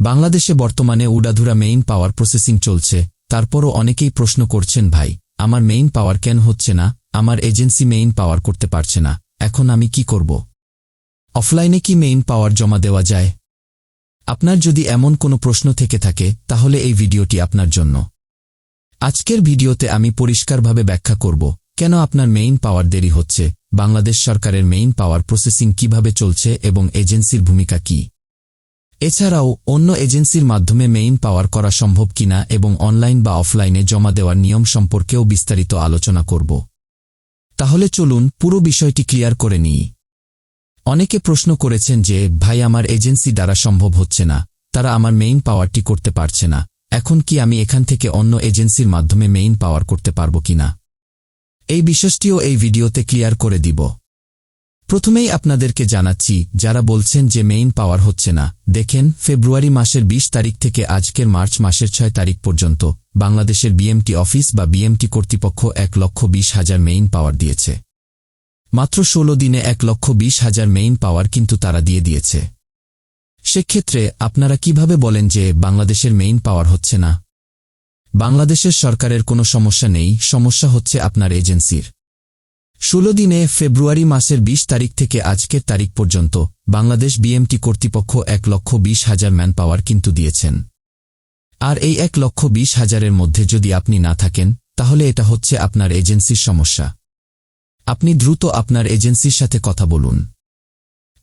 বাংলাদেশে বর্তমানে উডাধুরা মেইন পাওয়ার প্রসেসিং চলছে, তারপরও অনেকেই প্রশ্ন করছেন, ভাই, আমার মেইন পাওয়ার কেন হচ্ছে না? আমার এজেন্সি মেইন পাওয়ার করতে পারছে না, এখন আমি কি করব? অফলাইনে কি মেইন পাওয়ার জমা দেওয়া যায়? আপনার যদি এমন কোনো প্রশ্ন থেকে থাকে, তাহলে এই ভিডিওটি আপনার জন্য। আজকের ভিডিওতে আমি পরিষ্কারভাবে ব্যাখ্যা করব, কেন আপনার মেইন পাওয়ার দেরি হচ্ছে, বাংলাদেশ সরকারের মেইন পাওয়ার প্রসেসিং কীভাবে চলছে এবং এজেন্সির ভূমিকা কি। এছাড়াও, অন্য এজেন্সির মাধ্যমে মেইন পাওয়ার করা সম্ভব কিনা এবং অনলাইন বা অফলাইনে জমা দেওয়ার নিয়ম সম্পর্কেও বিস্তারিত আলোচনা করব। তাহলে চলুন পুরো বিষয়টি ক্লিয়ার করে নিই। অনেকে প্রশ্ন করেছেন যে, ভাই, আমার এজেন্সি দ্বারা সম্ভব হচ্ছে না। তারা আমার মেইন পাওয়ারটি করতে পারছে না। এখন কি আমি এখান থেকে অন্য এজেন্সির মাধ্যমে মেইন পাওয়ার করতে পারব কিনা? এই বিষয়টিও এই ভিডিওতে ক্লিয়ার করে দিব। প্রথমেই আপনাদেরকে জানাচ্ছি, যারা বলছেন যে মেইন পাওয়ার হচ্ছে না, দেখেন ফেব্রুয়ারি মাসের ২০ তারিখ থেকে আজকের মার্চ মাসের ছয় তারিখ পর্যন্ত বাংলাদেশের বিএমটি অফিস বা বিএমটি কর্তৃপক্ষ এক লক্ষ বিশ হাজার মেইন পাওয়ার দিয়েছে। মাত্র ১৬ দিনে এক লক্ষ বিশ হাজার মেইন পাওয়ার কিন্তু তারা দিয়ে দিয়েছে। সেক্ষেত্রে আপনারা কীভাবে বলেন যে বাংলাদেশের মেইন পাওয়ার হচ্ছে না? বাংলাদেশের সরকারের কোনো সমস্যা নেই, সমস্যা হচ্ছে আপনার এজেন্সির ষোলো দিনে ফেব্রুয়ারি মাসের ২০ তারিখ থেকে আজকের তারিখ পর্যন্ত বাংলাদেশ বিএমটি কর্তৃপক্ষ এক লক্ষ বিশ হাজার ম্যান পাওয়ার কিন্তু দিয়েছেন। আর এই এক লক্ষ বিশ হাজারের মধ্যে যদি আপনি না থাকেন, তাহলে এটা হচ্ছে আপনার এজেন্সির সমস্যা। আপনি দ্রুত আপনার এজেন্সির সাথে কথা বলুন।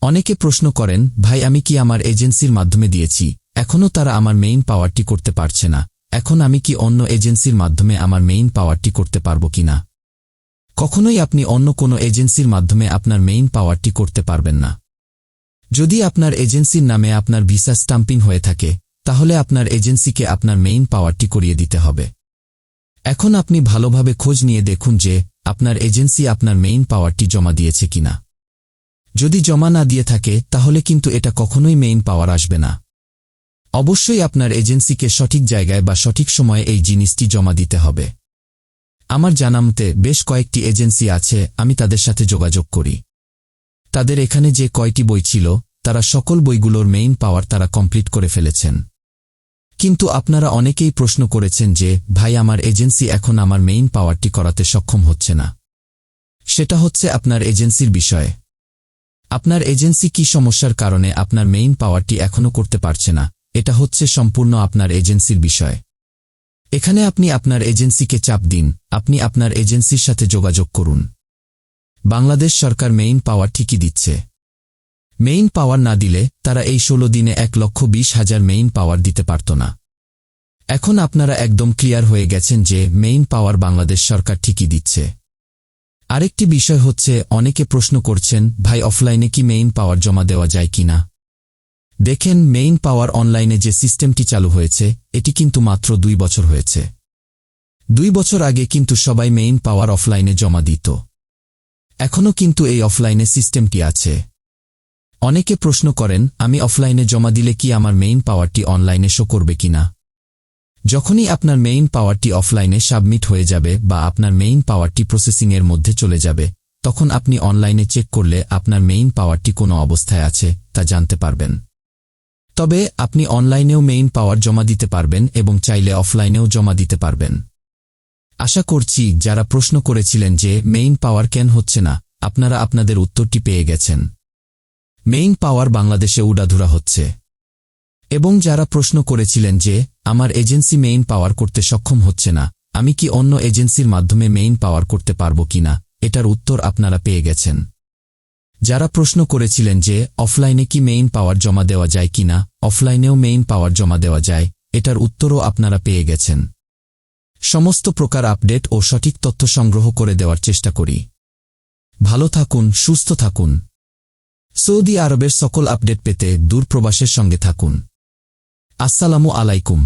অনেকে প্রশ্ন করেন, ভাই, আমি কি আমার এজেন্সির মাধ্যমে দিয়েছি? এখনও তারা আমার মেইন পাওয়ারটি করতে পারছে না। এখন আমি কি অন্য এজেন্সির মাধ্যমে আমার মেইন পাওয়ারটি করতে পারব কিনা? কখনোই আপনি অন্য কোনো এজেন্সির মাধ্যমে আপনার মেইন পাওয়ারটি করতে পারবেন না। যদি আপনার এজেন্সির নামে আপনার ভিসা স্টাম্পিং হয়ে থাকে, তাহলে আপনার এজেন্সিকে আপনার মেইন পাওয়ারটি করিয়ে দিতে হবে। এখন আপনি ভালোভাবে খোঁজ নিয়ে দেখুন যে আপনার এজেন্সি আপনার মেইন পাওয়ারটি জমা দিয়েছে কিনা। যদি জমা না দিয়ে থাকে, তাহলে কিন্তু এটা কখনোই মেইন পাওয়ার আসবে না। অবশ্যই আপনার এজেন্সিকে সঠিক জায়গায় বা সঠিক সময়ে এই জিনিসটি জমা দিতে হবে। আমার জানামতে বেশ কয়েকটি এজেন্সি আছে, আমি তাদের সাথে যোগাযোগ করি। তাদের এখানে যে কয়টি বই ছিল, তারা সকল বইগুলোর মেইন পাওয়ার তারা কমপ্লিট করে ফেলেছেন। কিন্তু আপনারা অনেকেই প্রশ্ন করেছেন যে, ভাই, আমার এজেন্সি এখন আমার মেইন পাওয়ারটি করাতে সক্ষম হচ্ছে না। সেটা হচ্ছে আপনার এজেন্সির বিষয়ে। আপনার এজেন্সি কি সমস্যার কারণে আপনার মেইন পাওয়ারটি এখনও করতে পারছে না? এটা হচ্ছে সম্পূর্ণ আপনার এজেন্সির বিষয়। এখানে আপনি আপনার এজেন্সিকে চাপ দিন। আপনি আপনার এজেন্সির সাথে যোগাযোগ করুন। বাংলাদেশ সরকার মেইন পাওয়ার ঠিকই দিচ্ছে। মেইন পাওয়ার না দিলে তারা এই ষোলো দিনে এক লক্ষ বিশ হাজার মেইন পাওয়ার দিতে পারত না। এখন আপনারা একদম ক্লিয়ার হয়ে গেছেন যে মেইন পাওয়ার বাংলাদেশ সরকার ঠিকই দিচ্ছে। আরেকটি বিষয় হচ্ছে, অনেকে প্রশ্ন করছেন, ভাই, অফলাইনে কি মেইন পাওয়ার জমা দেওয়া যায় কিনা? দেখেন মেইন পাওয়ার অনলাইনে যে সিস্টেমটি চালু হয়েছে, এটি কিন্তু মাত্র দুই বছর হয়েছে। দুই বছর আগে কিন্তু সবাই মেইন পাওয়ার অফলাইনে জমা দিত। এখনও কিন্তু এই অফলাইনে সিস্টেমটি আছে। অনেকে প্রশ্ন করেন, আমি অফলাইনে জমা দিলে কি আমার মেইন পাওয়ারটি অনলাইনে শো করবে কিনা যখনই আপনার মেইন পাওয়ারটি অফলাইনে সাবমিট হয়ে যাবে বা আপনার মেইন পাওয়ারটি প্রসেসিংয়ের মধ্যে চলে যাবে, তখন আপনি অনলাইনে চেক করলে আপনার মেইন পাওয়ারটি কোনো অবস্থায় আছে, তা জানতে পারবেন। তবে আপনি অনলাইনেও মেইন পাওয়ার জমা দিতে পারবেন এবং চাইলে অফলাইনেও জমা দিতে পারবেন। আশা করছি যারা প্রশ্ন করেছিলেন যে মেইন পাওয়ার কেন হচ্ছে না, আপনারা আপনাদের উত্তরটি পেয়ে গেছেন। মেইন পাওয়ার বাংলাদেশে উডাধুরা হচ্ছে। এবং যারা প্রশ্ন করেছিলেন যে, আমার এজেন্সি মেইন পাওয়ার করতে সক্ষম হচ্ছে না, আমি কি অন্য এজেন্সির মাধ্যমে মেইন পাওয়ার করতে পারব কিনা, এটার উত্তর আপনারা পেয়ে গেছেন। যারা প্রশ্ন করেছিলেন যে অফলাইনে কি মেইন পাওয়ার জমা দেওয়া যায় কিনা অফলাইনেও মেইন পাওয়ার জমা দেওয়া যায়, এটার উত্তরও আপনারা পেয়ে গেছেন। সমস্ত প্রকার আপডেট ও সঠিক তথ্য সংগ্রহ করে দেওয়ার চেষ্টা করি। ভালো থাকুন, সুস্থ থাকুন। সৌদি আরবের সকল আপডেট পেতে দূরপ্রবাসের সঙ্গে থাকুন। আসসালামু আলাইকুম।